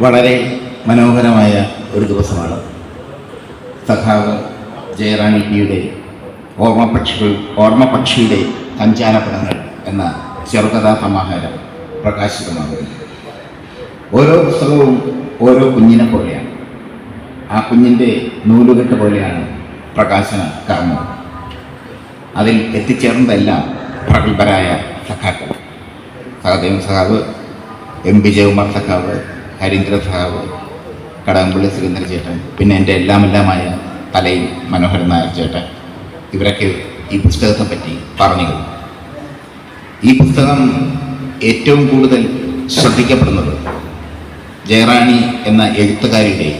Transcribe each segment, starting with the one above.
വളരെ മനോഹരമായ ഒരു ദിവസമാണ്. സഖാവ് ജയറാണി ടിയുടെ ഓർമ്മപക്ഷികൾ ഓർമ്മപക്ഷിയുടെ സഞ്ചാരപടങ്ങൾ എന്ന ചെറുകഥാ സമാഹാരം പ്രകാശിതമാകുന്നു. ഓരോ പുസ്തകവും ഓരോ കുഞ്ഞിനെ പോലെയാണ്. ആ കുഞ്ഞിന്റെ നൂലുകെട്ട് പോലെയാണ് പ്രകാശന കർമ്മം. അതിൽ എത്തിച്ചേർന്നതെല്ലാം പ്രഗത്ഭരായ സഖാക്കൾ. സഹദേവൻ സഖാവ് എം. വിജയകുമാർ സഖാവ് ഹരീന്ദ്ര സഖാവ് കടകംപള്ളി സുരേന്ദ്ര ചേട്ടൻ പിന്നെ എന്റെ എല്ലാമെല്ലാമായ തലയിൽ മനോഹരൻ നായർ ചേട്ടൻ. ഇവരൊക്കെ ഈ പുസ്തകത്തെ പറ്റി പറഞ്ഞു ഈ പുസ്തകം ഏറ്റവും കൂടുതൽ ശ്രദ്ധിക്കപ്പെടുന്നത് ജയറാണി എന്ന എഴുത്തുകാരിയുടെ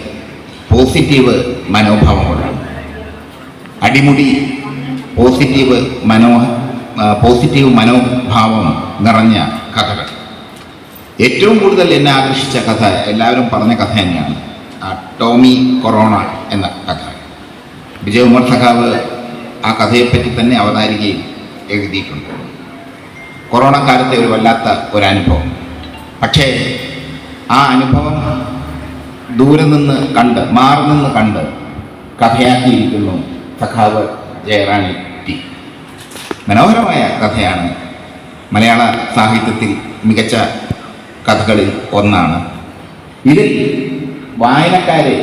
പോസിറ്റീവ് മനോഭാവം കൊണ്ടാണ് അടിമുടി പോസിറ്റീവ് മനോ പോസിറ്റീവ് മനോഭാവം നിറഞ്ഞ കഥകൾ. ഏറ്റവും കൂടുതൽ എന്നെ ആകർഷിച്ച കഥ എല്ലാവരും പറഞ്ഞ കഥ തന്നെയാണ്. ആ ടോമി കൊറോണ എന്ന കഥ. വിജയകുമാർ സഖാവ് ആ കഥയെപ്പറ്റി തന്നെ അവതാരികയും എഴുതിയിട്ടുണ്ട്. കൊറോണ കാലത്തെ ഒരു വല്ലാത്ത ഒരു അനുഭവം പക്ഷേ ആ അനുഭവം ദൂരെ നിന്ന് കണ്ട് മാറി നിന്ന് കണ്ട് കഥയാക്കിയിരിക്കുന്നു സഖാവ് ജയറാണി ടി. മനോഹരമായ കഥയാണ് മലയാള സാഹിത്യത്തിൽ മികച്ച കഥകളിൽ ഒന്നാണ്. ഇതിൽ വായനക്കാരെ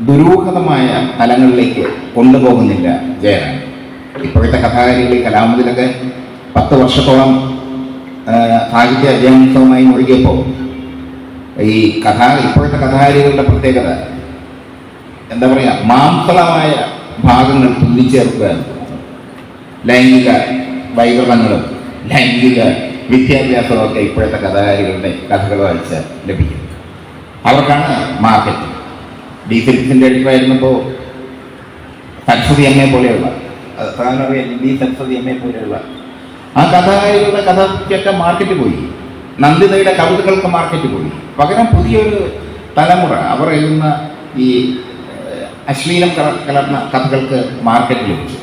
ദുരൂഹതമായ തലങ്ങളിലേക്ക് കൊണ്ടുപോകുന്നില്ല ജയറാണി ഇപ്പോഴത്തെ കഥാകാരികളിൽ കലാമതിലൊക്കെ പത്ത് വർഷത്തോളം സാഹിത്യ അധ്യയനോത്സവമായി മുഴുകിയപ്പോൾ ഈ കഥ ഇപ്പോഴത്തെ കഥാകാരികളുടെ പ്രത്യേകത എന്താ പറയുക മാംസളമായ ഭാഗങ്ങൾ തുന്നിച്ചേർക്കുക ലൈംഗിക വൈകൃതങ്ങളും ലൈംഗിക വിദ്യാഭ്യാസവും ഒക്കെ ഇപ്പോഴത്തെ കഥാകാരികളുടെ കഥകൾ വായിച്ച് ലഭിക്കും അവർക്കാണ് മാർക്കറ്റ് ഡി ഫിലിപ്സിന്റെ അടുത്തായിരുന്നപ്പോൾ സരസ്വതി അമ്മയെ പോലെയുള്ള ഡി സരസ്വതി അമ്മയെ പോലെയുള്ള ആ കഥാകാരികളുടെ കഥയ്ക്കൊക്കെ മാർക്കറ്റ് പോയി. നന്ദിതയുടെ കവിതകൾക്ക് മാർക്കറ്റ് പോയി. പകരം പുതിയൊരു തലമുറ അവർ എഴുതുന്ന ഈ അശ്ലീലം കല- കലർന്ന കഥകൾക്ക് മാർക്കറ്റ് ലഭിച്ചു.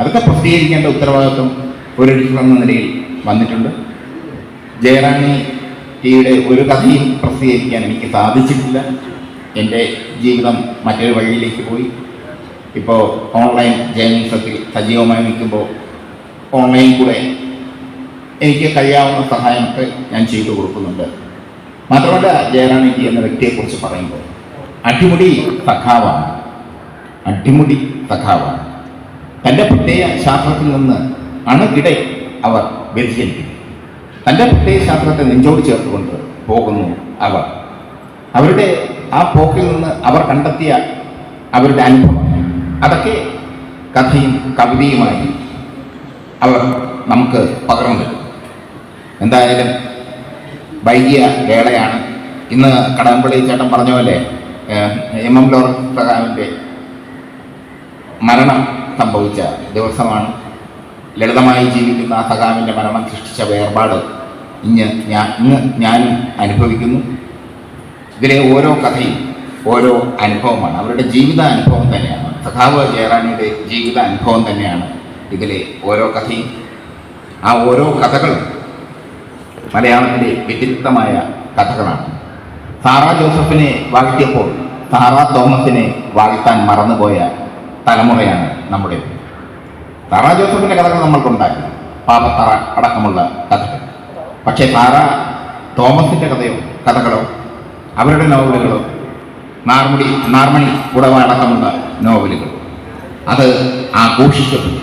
അതൊക്കെ പ്രസിദ്ധീകരിക്കേണ്ട ഉത്തരവാദിത്വം ഒരു എഡിറ്റർ എന്ന നിലയിൽ വന്നിട്ടുണ്ട്. ജയറാണി ടിയുടെ ഒരു കഥയും പ്രസിദ്ധീകരിക്കാൻ എനിക്ക് സാധിച്ചിട്ടില്ല. എന്റെ ജീവിതം മറ്റൊരു വഴിയിലേക്ക് പോയി. ഇപ്പോൾ ഓൺലൈൻ ജേർണലിസത്തിൽ സജീവമായി നിൽക്കുമ്പോൾ ഓൺലൈൻ കൂടെ എനിക്ക് കഴിയാവുന്ന സഹായമൊക്കെ ഞാൻ ചെയ്തു കൊടുക്കുന്നുണ്ട്. മാത്രമല്ല ജയറാണി ടി എന്ന വ്യക്തിയെക്കുറിച്ച് പറയുമ്പോൾ അടിമുടി സഖാവാണ്. അടിമുടി സഖാവാണ്. തന്റെ പ്രത്യേക ശാസ്ത്രത്തിൽ നിന്ന് അണുകിടെ അവർ വ്യതിചലിക്കുന്നു തന്റെ പ്രത്യയശാസ്ത്രത്തെ നെഞ്ചോട് ചേർത്തുകൊണ്ട് പോകുന്നു അവർ. അവരുടെ ആ പോക്കിൽ നിന്ന് അവർ കണ്ടെത്തിയ അവരുടെ അനുഭവം. അതൊക്കെ കഥയും കവിതയുമായി അവർ നമുക്ക് പകർന്നു തരും. എന്തായാലും വൈകിയ വേളയാണ്. ഇന്ന് കടമ്പള്ളി ചേട്ടൻ പറഞ്ഞ പോലെ എം എം ലോറൻസ് പ്രകാമിന്റെ മരണം സംഭവിച്ച ദിവസമാണ്. ലളിതമായി ജീവിക്കുന്ന ആ മരണം സൃഷ്ടിച്ച വേർപാട് ഇന്ന് ഞാൻ ഇന്ന് ഞാനും അനുഭവിക്കുന്നു. ഇതിലെ ഓരോ കഥയും ഓരോ അനുഭവമാണ്. അവരുടെ ജീവിത അനുഭവം തന്നെയാണ്. സഖാവ് ജയറാണിയുടെ ജീവിതാനുഭവം തന്നെയാണ് ഇതിലെ ഓരോ കഥയും. ആ ഓരോ കഥകളും മലയാളത്തിലെ വ്യത്യസ്തമായ കഥകളാണ്. സാറ ജോസഫിനെ വാഴ്ത്തിയപ്പോൾ സാറ തോമസിനെ വാഴ്ത്താൻ മറന്നുപോയ തലമുറയാണ് നമ്മുടെ സാറ ജോസഫിന്റെ കഥകൾ നമ്മൾക്കുണ്ടായിരുന്നു. പാപത്തറ അടക്കമുള്ള കഥകൾ. പക്ഷേ സാറ തോമസിന്റെ കഥയോ കഥകളോ അവരുടെ നോവലുകളോ നാർമുടി നാർമണി ഉടവ അടക്കമുള്ള നോവലുകൾ. അത് ആഘോഷിക്കപ്പെട്ടു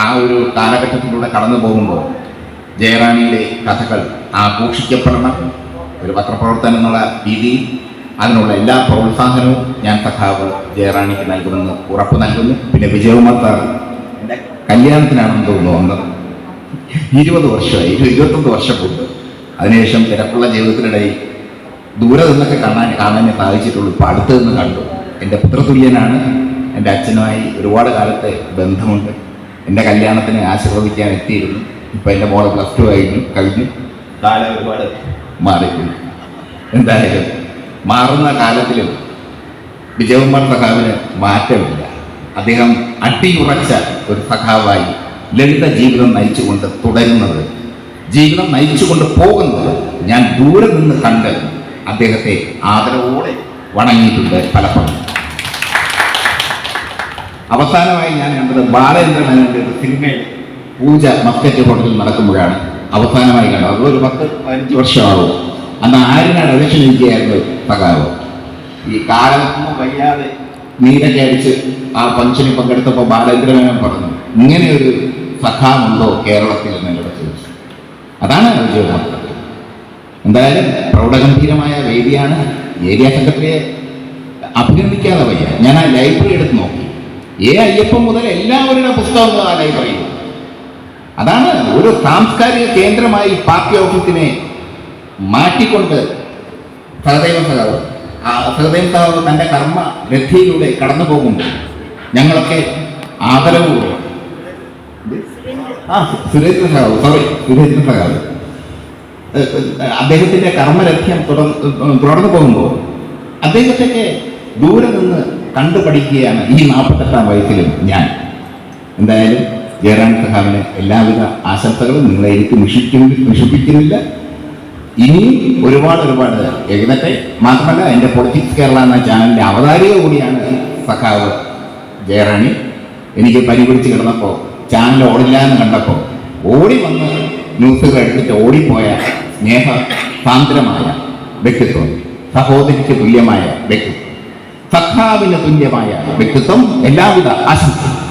ആ ഒരു കാലഘട്ടത്തിലൂടെ കടന്നു പോകുമ്പോൾ ജയറാണിയുടെ കഥകൾ ആഘോഷിക്കപ്പെടണം. ഒരു പത്രപ്രവർത്തനം എന്നുള്ള രീതിയിൽ അതിനുള്ള എല്ലാ പ്രോത്സാഹനവും ഞാൻ സഖാവ് ജയറാണിക്ക് നൽകുമെന്ന് ഉറപ്പ് നൽകുന്നു. പിന്നെ വിജയകുമാർ സാർ എന്റെ കല്യാണത്തിനാണെന്ന് തോന്നുന്നു വന്നത്. ഇരുപത് വർഷമായി ഇരുപത്തൊന്ന് വർഷം മുമ്പ് അതിനുശേഷം തിരക്കുള്ള ജീവിതത്തിനിടയിൽ ദൂരെ നിന്നൊക്കെ കാണാൻ കാണാനേ സാധിച്ചിട്ടുള്ളൂ. ഇപ്പോൾ അടുത്ത് നിന്ന് കണ്ടു. എന്റെ പുത്രതുല്യനാണ്. എന്റെ അച്ഛനുമായി ഒരുപാട് കാലത്തെ ബന്ധമുണ്ട്. എന്റെ കല്യാണത്തിന് ആശീർവദിക്കാൻ എത്തിയിരുന്നു. ഇപ്പോൾ എന്റെ മോളെ പ്ലസ് ടു കഴിഞ്ഞു കഴിഞ്ഞു. കാലം ഒരുപാട് മാറിയിട്ടുണ്ട്. എന്തായാലും മാറുന്ന കാലത്തിലും വിജയകുമാർ സഖാവിന് മാറ്റമില്ല. അദ്ദേഹം അട്ടിയുറച്ച ഒരു സഖാവായി ലളിത ജീവിതം നയിച്ചുകൊണ്ട് തുടരുന്നത്. ജീവിതം നയിച്ചുകൊണ്ട് പോകുന്നത് ഞാൻ ദൂരെ നിന്ന് കണ്ട് അദ്ദേഹത്തെ ആദരവോടെ വണങ്ങിയിട്ടുണ്ട് പലപ്പോഴും. അവസാനമായി ഞാൻ കണ്ടത് ബാലചന്ദ്രമേനോന്റെ ഒരു സിനിമയിൽ പൂജ മസ്കറ്റ് ഹോട്ടലിൽ നടക്കുമ്പോഴാണ് അവസാനമായി കണ്ടത്. അത് ഒരു പത്ത് പതിനഞ്ച് വർഷമാകും. അന്ന് ആരിനാണ് ഇലക്ഷൻ ഇരിക്കുകയായിരുന്നു ഈ കാലത്തൊന്നും വയ്യാതെ നീരൊക്കെ അടിച്ച് ആ ഫംഗ്ഷനിൽ പങ്കെടുത്തപ്പോൾ ബാലചന്ദ്രമേനോൻ പറഞ്ഞു ഇങ്ങനെ ഒരു സഖാവുണ്ടോ കേരളത്തിൽ എന്ന് എന്നോട് ചോദിച്ചു. അതാണ് വിജയം എന്തായാലും പ്രൗഢഗംഭീരമായ വേദിയാണ് ഏരിയ സെക്രട്ടറിയെ അഭിനന്ദിക്കാതെ വയ്യ. ഞാൻ ആ ലൈബ്രറി എടുത്ത് നോക്കി. ഏ അയ്യപ്പം മുതൽ എല്ലാവരുടെ പുസ്തകങ്ങളും ആ ലൈബ്രറിയിൽ അതാണ് ഒരു സാംസ്കാരിക കേന്ദ്രമായി പാർട്ടി ഓഫീസിനെ മാറ്റിക്കൊണ്ട് സഹദൈവ സഹാവ് ആ സഹദൈവ സഹാവ് തന്റെ കർമ്മ രഥിയിലൂടെ കടന്നു പോകുമ്പോൾ ഞങ്ങളൊക്കെ ആദരവുപൂർവം ആ സുരേന്ദ്ര സഖാവ് സോറി സുരേന്ദ്ര സഖാവ് ഏഹ്, ഏഹ്, അദ്ദേഹത്തിന്റെ കർമ്മലക്ഷ്യം തുടർന്ന് തുടർന്നു പോകുമ്പോൾ അദ്ദേഹത്തൊക്കെ ദൂരെ നിന്ന് കണ്ടുപഠിക്കുകയാണ് ഈ നാൽപ്പത്തെട്ടാം വയസ്സിലും ഞാൻ. എന്തായാലും ജയറാം സഹാബിന് എല്ലാവിധ ആശംസകളും നിങ്ങളെ എനിക്ക് നിഷിക്കുന്നു നിഷിപ്പിക്കുന്നില്ല. ഇനിയും ഒരുപാട് ഒരുപാട് എഴുതട്ടെ. മാത്രമല്ല എന്റെ പൊളിറ്റിക്സ് കേരള എന്ന ചാനലിന്റെ അവതാരിക കൂടിയാണ് സഖാവ് ജയറാണി. എനിക്ക് പനി പിടിച്ച് കിടന്നപ്പോൾ ചാനൽ ഓടില്ല എന്ന് കണ്ടപ്പോൾ ഓടി വന്ന് ന്യൂസുകൾ എടുത്തിട്ട് ഓടിപ്പോയ സ്നേഹ സാന്ദ്രമായ വ്യക്തിത്വം സഹോദരിക്ക് തുല്യമായ വ്യക്തിത്വം സഖാവിന് തുല്യമായ വ്യക്തിത്വം എല്ലാവിധ ആശംസകളും.